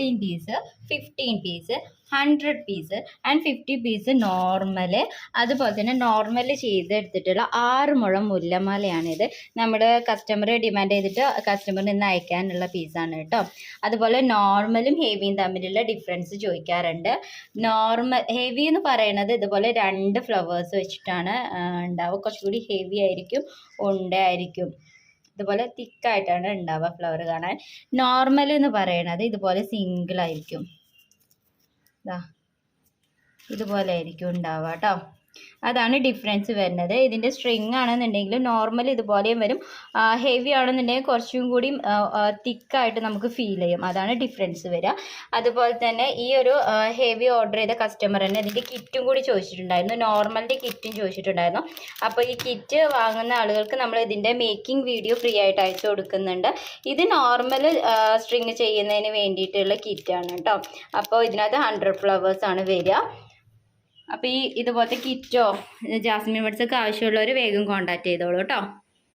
Fourteen piece fifteen piece hundred piece and fifty piece normal അതുപോലെ തന്നെ normal ചെയ്തെടുത്തിട്ടുള്ള ആറ് മുഴം മുല്ലമാലയാണിത്. നമ്മുടെ കസ്റ്റമർ ഡിമാൻഡ് ചെയ്തിട്ട് കസ്റ്റമറിൽ നിന്ന് അയക്കാനുള്ള പീസാണ് കേട്ടോ. അതുപോലെ നോർമലും ഹെവിയും തമ്മിലുള്ള ഡിഫറൻസ് ചോദിക്കാറുണ്ട്. നോർമൽ ഹെവി എന്ന് പറയുന്നത് ഇതുപോലെ രണ്ട് ഫ്ലവേഴ്സ് വെച്ചിട്ടാണ് ഉണ്ടാവുക. കുറച്ചുകൂടി ഹെവി ആയിരിക്കും ഉണ്ടയായിരിക്കും ഇതുപോലെ തിക്കായിട്ടാണ് ഉണ്ടാവുക ഫ്ലവർ കാണാൻ. നോർമൽ എന്ന് പറയണത് ഇതുപോലെ സിംഗിൾ ആയിരിക്കും. ഇതുപോലെ ആയിരിക്കും ഉണ്ടാവുക കേട്ടോ അതാണ് ഡിഫറൻസ് വരുന്നത്. ഇതിന്റെ സ്ട്രിങ് ആണെന്നുണ്ടെങ്കിൽ നോർമൽ ഇതുപോലെയും വരും. ഹെവി ആണെന്നുണ്ടെങ്കിൽ കുറച്ചും കൂടി തിക്കായിട്ട് നമുക്ക് ഫീൽ ചെയ്യും. അതാണ് ഡിഫറൻസ് വരിക. അതുപോലെ തന്നെ ഈ ഒരു ഹെവി ഓർഡർ ചെയ്ത കസ്റ്റമർ തന്നെ ഇതിന്റെ കിറ്റും കൂടി ചോദിച്ചിട്ടുണ്ടായിരുന്നു. നോർമലിന്റെ കിറ്റും ചോദിച്ചിട്ടുണ്ടായിരുന്നു. അപ്പോൾ ഈ കിറ്റ് വാങ്ങുന്ന ആളുകൾക്ക് നമ്മൾ ഇതിന്റെ മേക്കിംഗ് വീഡിയോ ഫ്രീ ആയിട്ട് അയച്ചു കൊടുക്കുന്നുണ്ട്. ഇത് നോർമൽ സ്ട്രിങ് ചെയ്യുന്നതിന് വേണ്ടിയിട്ടുള്ള കിറ്റാണ് കേട്ടോ. അപ്പോൾ ഇതിനകത്ത് ഹൺഡ്രഡ് ഫ്ലവേഴ്സാണ് വരിക. അപ്പോൾ ഈ ഇതുപോലത്തെ കിറ്റോ ജാസ്മിൻ ബഡ്സൊക്കെ ആവശ്യമുള്ളവർ വേഗം കോൺടാക്ട് ചെയ്തോളൂ കേട്ടോ.